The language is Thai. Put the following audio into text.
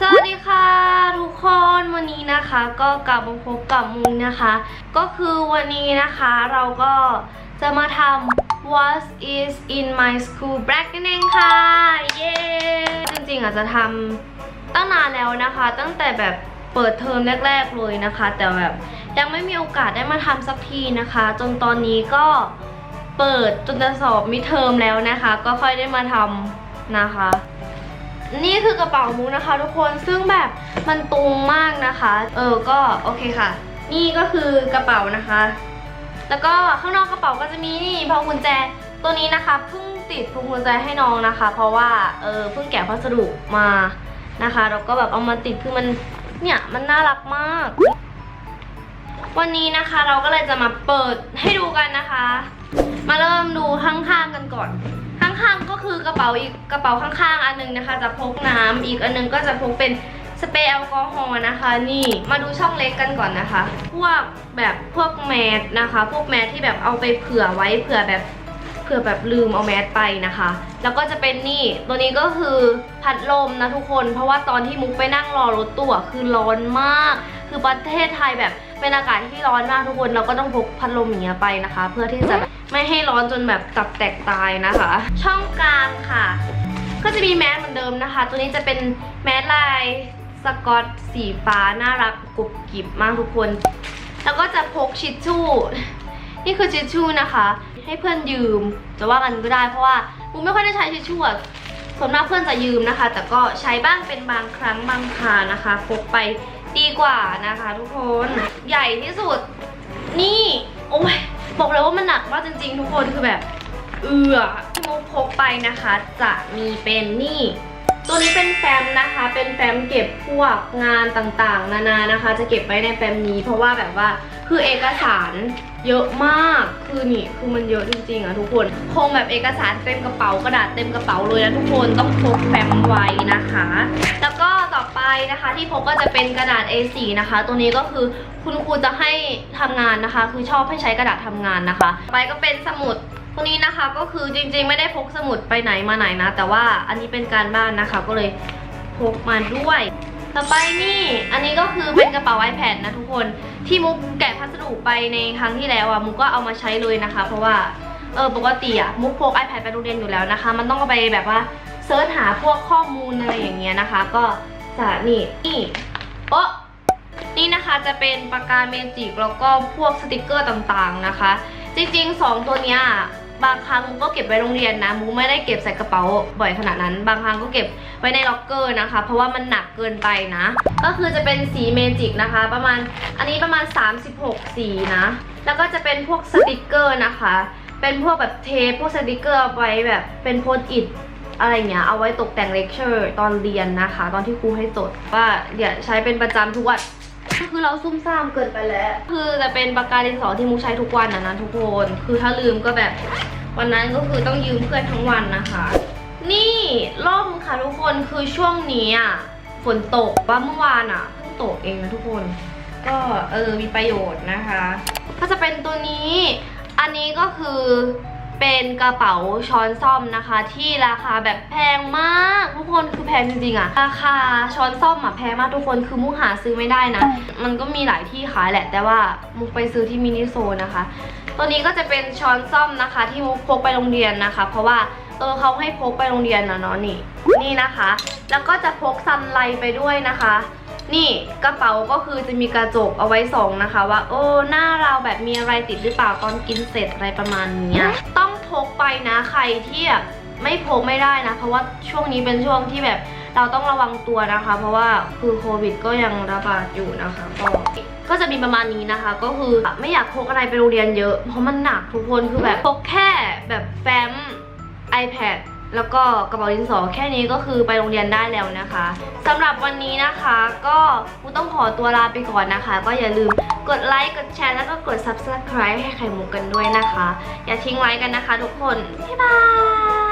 สวัสดีค่ะทุกคนวันนี้นะคะก็กลับมาพบกับมุงนะคะ ก็คือวันนี้นะคะเราก็จะมาทำ What is in my school bag นั่นเองค่ะ เย้ จริงๆอาจจะทำตั้งนานแล้วนะคะ ตั้งแต่แบบเปิดเทอมแรก ๆเลยนะคะ แต่แบบยังไม่มีโอกาสได้มาทำสักทีนะคะ จนตอนนี้ก็เปิดจนจะสอบมิดเทอมแล้วนะคะ ก็ค่อยได้มาทำนะคะ นี่คือกระเป๋ามุกนะคะ ทุกคนซึ่งแบบมันตุงมากนะคะ เออก็โอเคค่ะ นี่ก็คือกระเป๋านะคะ แล้วก็ข้างนอกกระเป๋าก็จะมีนี่พวงกุญแจตัวนี้นะคะเพิ่งติดพวงกุญแจให้น้องนะคะ เพราะว่าเออเพิ่งแกะพัสดุมานะคะแล้วก็แบบเอามาติดคือมันเนี่ยมันน่ารักมาก วันนี้นะคะเราก็เลยจะมาเปิดให้ดูกันนะคะ มาเริ่มดูข้างๆกันก่อน ข้างๆ ก็คือกระเป๋าอีกกระเป๋าข้างๆ อันหนึงนะคะ จะพกน้ำอีกอันหนึงก็จะพกเป็นสเปรย์แอลกอฮอล์นะคะ นี่มาดูช่องเล็กกันก่อนนะคะ พวกแบบพวกแมสนะคะ พวกแมสที่แบบเอาไปเผื่อไว้เผื่อแบบ เผื่อแบบลืมเอาแมสไปนะคะ แล้วก็จะเป็นนี่ ตัวนี้ก็คือพัดลมนะทุกคน เพราะว่าตอนที่มุกไปนั่งรอรถตู้อะคือร้อนมาก คือประเทศไทยแบบเป็นอากาศที่ร้อนมากทุกคน เราก็ต้องพกพัดลมอย่างเงี้ยไปนะคะ เพื่อที่จะไม่ให้ร้อนจนแบบตับแตกตายนะคะ ช่องกลางค่ะ ก็จะมีแมสเหมือนเดิมนะคะ ตัวนี้จะเป็นแมสลายสกอตสีฟ้าน่ารักกรุบกริบมากทุกคน แล้วก็จะพกชิชชู่ นี่คือชิชชู่นะคะ ให้เพื่อนยืม จะว่ากันก็ได้เพราะว่ามูไม่ค่อยได้ใช้ชิชชู่ส่วนมากเพื่อนจะยืมนะคะ แต่ก็ใช้บ้างเป็นบางครั้งบางครานะคะพกไปดีกว่านะคะ ทุกคนใหญ่ที่สุด นี่โอ้ยบอกเลยว่ามันหนักมากจริง ๆ ทุกคนคือแบบ เอือที่มุกพกไปนะคะ จะมีเป็นนี่ ตัวนี้เป็นแฟ้มนะคะ เป็นแฟ้มเก็บพวกงานต่างๆ นานานะคะ จะเก็บไว้ในแฟ้มนี้ เพราะว่าแบบว่าคือเอกสารเยอะมาก คือนี่คือมันเยอะจริงๆอะทุกคน คงแบบเอกสารเต็มกระเป๋ากระดาษเต็มกระเป๋าเลยนะทุกคนต้องพกแฟ้มไว้นะคะ แล้วก็ต่อไปนะคะที่พกก็จะเป็นกระดาษ A4 นะคะ ตัวนี้ก็คือคุณครูจะให้ทำงานนะคะ คือชอบให้ใช้กระดาษทำงานนะคะ ไปก็เป็นสมุด ตัวนี้นะคะก็คือจริงๆไม่ได้พกสมุดไปไหนมาไหนนะ แต่ว่าอันนี้เป็นการบ้านนะคะ ก็เลยพกมาด้วย ต่อไปนี่อันนี้ก็คือเป็นกระเป๋า iPad นะทุกคนที่มุกแกะพัสดุไปในครั้งที่แล้วอะมุกก็เอามาใช้เลยนะคะ เพราะว่าเออปกติอะมุกพก iPad ไปโรงเรียนอยู่แล้วนะคะ มันต้องไปแบบว่าเซิร์ชหาพวกข้อมูลอะไรอย่างเงี้ยนะคะ ก็จะนี่นี่โอ๊ะนี่นะคะจะเป็นปากกาเมจิกแล้วก็พวกสติกเกอร์ต่างๆนะคะ จริงๆ 2 ตัวเนี้ย บางครั้งมุกก็เก็บไว้โรงเรียนนะมุกไม่ได้เก็บใส่กระเป๋าบ่อยขนาดนั้น บางครั้งก็เก็บไว้ในล็อกเกอร์นะคะ เพราะว่ามันหนักเกินไปนะ ก็คือจะเป็นสีเมจิกนะคะ ประมาณอันนี้ประมาณ 36 สีนะ แล้วก็จะเป็นพวกสติกเกอร์นะคะ เป็นพวกแบบเทปพวกสติกเกอร์เอาไว้แบบเป็นโพสต์อิทอะไรเงี้ยเอาไว้ตกแต่งเลคเชอร์ตอนเรียนนะคะ ตอนที่ครูให้จดว่าเดี๋ยวใช้เป็นประจำทุกวัน คือเราซุ่มซ่ามเกินไปแล้ว คือจะเป็นปากกาดินสอที่มุกใช้ทุกวันนะนะทุกคน คือถ้าลืมก็แบบวันนั้นก็คือต้องยืมเพื่อนทั้งวันนะคะ นี่ร่มค่ะทุกคนคือช่วงนี้อะฝนตกว่าเมื่อวานอะเพิ่งตกเองนะทุกคน ก็เออมีประโยชน์นะคะ ก็จะเป็นตัวนี้ อันนี้ก็คือ เป็นกระเป๋าช้อนซ่อมนะคะ ที่ราคาแบบแพงมากทุกคนคือแพงจริงๆอะราคาช้อนซ่อมอะแพงมากทุกคนคือมุกหาซื้อไม่ได้นะ มันก็มีหลายที่ขายแหละ แต่ว่ามุกไปซื้อที่มินิโซนนะคะ ตัวนี้ก็จะเป็นช้อนซ่อมนะคะ ที่มุกพกไปโรงเรียนนะคะ เพราะว่าเออเขาให้พกไปโรงเรียนนะเนาะนี่นี่นะคะ แล้วก็จะพกซันไลไปด้วยนะคะ นี่กระเป๋าก็คือจะมีกระจกเอาไว้ส่องนะคะ ว่าโอ้หน้าเราแบบมีอะไรติดหรือเปล่าตอนกินเสร็จอะไรประมาณนี้ต้อง ที่แบบไม่พกไม่ได้นะ เพราะว่าช่วงนี้เป็นช่วงที่แบบเราต้องระวังตัวนะคะ เพราะว่าคือโควิดก็ยังระบาดอยู่นะคะก็ก็จะมีประมาณนี้นะคะ ก็คือไม่อยากพกอะไรไปโรงเรียนเยอะ เพราะมันหนักทุกคนคือแบบพกแค่แบบแฟ้ม iPad แล้วก็กระเป๋าดินสอแค่นี้ก็คือไปโรงเรียนได้แล้วนะคะสำหรับวันนี้นะคะ ก็กูต้องขอตัวลาไปก่อนนะคะ ก็อย่าลืมกดไลค์กดแชร์แล้วก็กด subscribe ให้ไข่มุกกันด้วยนะคะ อย่าทิ้งไลค์กันนะคะทุกคน บ๊ายบาย